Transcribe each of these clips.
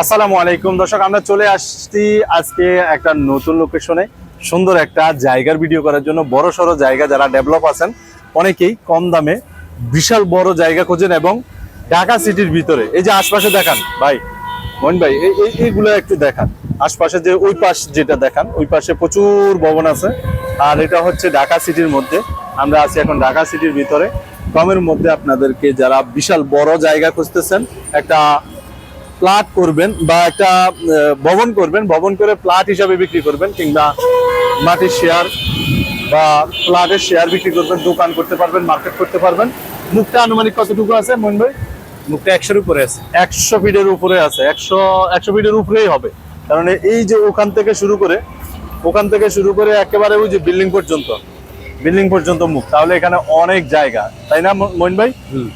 আসসালামু আলাইকুম। দর্শক, আমরা চলে আসছি আজকে একটা নতুন লোকেশনে সুন্দর একটা জায়গার ভিডিও করার জন্য। বড় সড়ো জায়গা যারা ডেভেলপ আছেন, অনেকেই কম দামে বিশাল বড় জায়গা খোঁজেন এবং ঢাকা সিটির ভিতরে। এই যে আশপাশে দেখান, ভাই মন ভাই এই- এই- এইগুলো একটু দেখান। আশপাশে যে ওই পাশ যেটা দেখান, ওই পাশে প্রচুর ভবন আছে। আর এটা হচ্ছে ঢাকা সিটির মধ্যে। আমরা আছি এখন ঢাকা সিটির ভিতরে। কমের মধ্যে আপনাদেরকে যারা বিশাল বড় জায়গা খুঁজতেছেন, একটা প্লাট করবেন বা একটা ভবন করবেন ভবন করে প্লাট হিসাবে বিক্রি করবেন কিংবা মাটির শেয়ার বা প্লাটের শেয়ার বিক্রি করবেন দোকান করতে পারবেন মার্কেট করতে পারবেন। মুখটা আনুমানিক কতটুকু আছে মন ভাই? মুখটা একশোর উপরে আছে। একশো ফিটের উপরে আছে একশো একশো ফিটের উপরেই হবে। কারণ এই যে ওখান থেকে শুরু করে ওখান থেকে শুরু করে একেবারে ওই যে বিল্ডিং পর্যন্ত বিল্ডিং পর্যন্ত মুখ। তাহলে এখানে অনেক জায়গা তাই না মইন ভাই।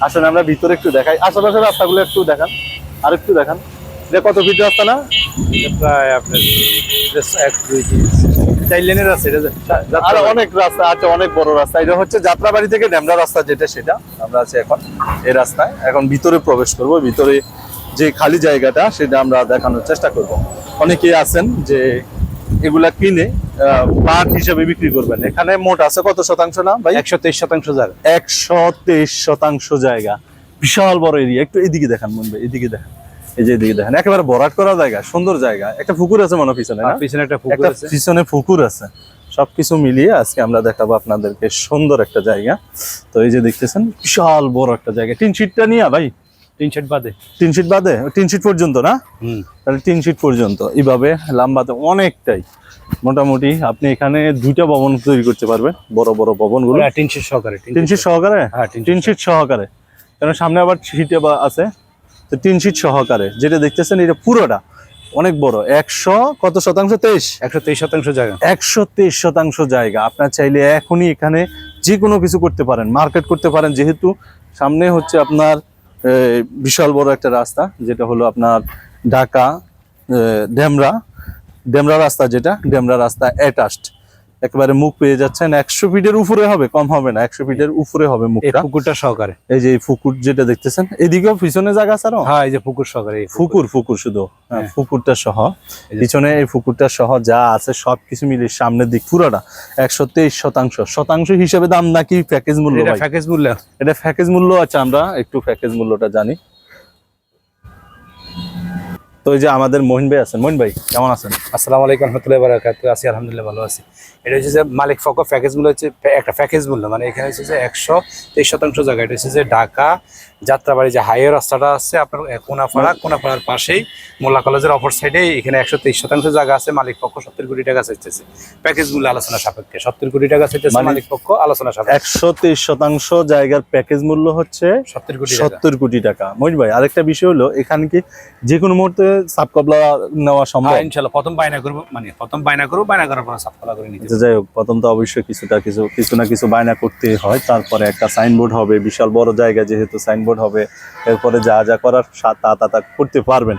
আসলে আমরা ভিতরে একটু দেখাই। আশেপাশের রাস্তাগুলো একটু দেখান। আর একটু দেখান। যে কত ফিট রাস্তা না? প্রায় আপনার এক দুই তিন চার লেনের আছে এটা আর অনেক রাস্তা আছে অনেক বড় রাস্তা। এটা হচ্ছে যাত্রাবাড়ি থেকে ড্যামরা রাস্তা যেটা সেটা। আমরা আছি এখন এই রাস্তায়। এখন ভিতরে প্রবেশ করব ভিতরে যে খালি জায়গাটা সেটা আমরা দেখানোর চেষ্টা করব। অনেকেই আছেন যে এগুলা কিনে প্লাট হিসেবে বিক্রি করবেন। এখানে মোট আছে কত শতাংশ না ভাই? একশো তেইশ শতাংশ জায়গা। একশো তেইশ শতাংশ জায়গা। বিশাল বড় এরিয়া। একটু এদিকে দেখান মন ভাই এদিকে দেখেন। এই যে এদিকে দেখেন। একেবারে ভরাট করা জায়গা সুন্দর জায়গা। একটা পুকুর আছে মনে পিছনে পিছনে একটা পুকুর আছে। পিছনে পুকুর আছে। সবকিছু মিলিয়ে আজকে আমরা দেখাবো আপনাদেরকে সুন্দর একটা জায়গা। তো এই যে দেখতেছেন বিশাল বড় একটা জায়গা। তিন সিটটা নিয়ে ভাই। তিন সেট বাদে। তিন সিট বাদে? তিন সিট পর্যন্ত না? হুম। তাহলে তিন সিট পর্যন্ত। এইভাবে লাম্বাতে অনেকটাই। মোটামুটি আপনি এখানে দুইটা ভবন তৈরি করতে পারবেন বড় বড় ভবনগুলো। তিন সেট সহকারে তিন সিট সহকারে? হ্যাঁ তিন সিট সহকারে। কারণ সামনে আবার সিটে বা আছে। তো তিন সিট সহকারে যেটা দেখতেছেন এটা পুরোটা অনেক বড়। একশো কত শতাংশ? তেইশ? একশো তেইশ শতাংশ জায়গা। একশো তেইশ শতাংশ জায়গা। আপনার চাইলে এখনই এখানে যে কোনো কিছু করতে পারেন মার্কেট করতে পারেন। যেহেতু সামনে হচ্ছে আপনার বিশাল বড় একটা রাস্তা যেটা হলো আপনার ঢাকা ডেমরা। ডেমরা রাস্তা যেটা ডেমরা রাস্তা অ্যাটাস্ট একেবারে মুখ পেয়ে যাচ্ছেন। একশো ফিটের উপরে হবে কম হবে না একশো ফিটের উপরে হবে মুখটা। পুকুরটা সহকারে। এই যে ফুকুর যেটা দেখতেছেন এদিকেও পিছনে জায়গা আছে আরও? হ্যাঁ এই যে পুকুর সহকারে ফুকুর ফুকুর শুধু। হ্যাঁ, হ্যাঁ। ফুকুরটা সহ। পিছনে এই ফুকুরটা সহ যা আছে সবকিছু মিলে সামনের দিক পুরোটা একশো তেইশ শতাংশ। শতাংশ হিসেবে দাম নাকি প্যাকেজ মূল্য প্যাকেজ মূল্য। এটা প্যাকেজ মূল্য আছে আমরা একটু প্যাকেজ মূল্যটা জানি। তো এই যে আমাদের মোহিন ভাই আছেন, মোহিন ভাই, কেমন আছেন? আসসালামু আলাইকুম রহমতুল্লাহ বারাকাত আছি, আলহামদুলিল্লাহ, ভালো আছি। এটা হচ্ছে যে মালিক ফক প্যাকেজ মূল্য হচ্ছে একটা প্যাকেজ মূল্য মানে এখানে হচ্ছে যে একশো তেইশ শতাংশ জায়গা, এটা হচ্ছে যে ঢাকা যাত্রাবাড়ি যে হাইওয়ে রাস্তাটা আছে আপনার কোনাপাড়া কোনাপাড়ার পাশেই মোল্লা কলেজের অপর সাইডে এখানে একশো তেইশ শতাংশ জায়গা আছে মালিক পক্ষ সত্তর কোটি টাকা চাইতেছে। প্যাকেজ মূল্য আলোচনা সাপেক্ষে সত্তর কোটি টাকা চাইতেছে মালিক- মালিক পক্ষ আলোচনা সাপেক্ষে। একশো তেইশ শতাংশ জায়গার প্যাকেজ মূল্য হচ্ছে সত্তর কোটি সত্তর কোটি টাকা। মহিন ভাই আরেকটা বিষয় হলো এখানে কি যে কোনো মুহূর্তে সাবকবলা নেওয়া সম্ভব? হ্যাঁ ইনশাল্লাহ প্রথম বায়না করব মানে প্রথম বায়না করব বায়না করার পর সাফলা করে নিতে আচ্ছা, যাই হোক প্রথম তো অবশ্যই কিছুটা কিছু কিছু না কিছু বায়না করতে হয়। তারপরে একটা সাইনবোর্ড হবে বিশাল বড় জায়গা যেহেতু সাইনবোর্ড হবে, এরপরে যা যা করার তা তা তা করতে পারবেন।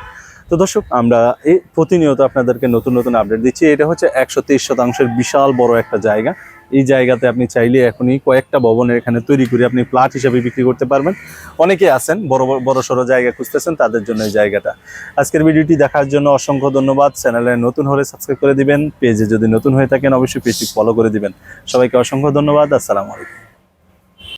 তো দর্শক, আমরা এই প্রতিনিয়ত আপনাদেরকে নতুন নতুন আপডেট দিচ্ছি। এটা হচ্ছে একশো তেইশ শতাংশের বিশাল বড় একটা জায়গা। এই জায়গাতে আপনি চাইলে এখনই কয়েকটা ভবনের এখানে তৈরি করে আপনি প্লাট হিসেবে বিক্রি করতে পারবেন। অনেকে আছেন, বড় বড় সড়ো জায়গা খুঁজতেছেন, তাদের জন্য এই জায়গাটা। আজকের ভিডিওটি দেখার জন্য অসংখ্য ধন্যবাদ। চ্যানেলে নতুন হলে সাবস্ক্রাইব করে দিবেন। পেজে যদি নতুন হয়ে থাকেন, অবশ্যই পেজটি ফলো করে দিবেন। সবাইকে অসংখ্য ধন্যবাদ। আসসালামু আলাইকুম।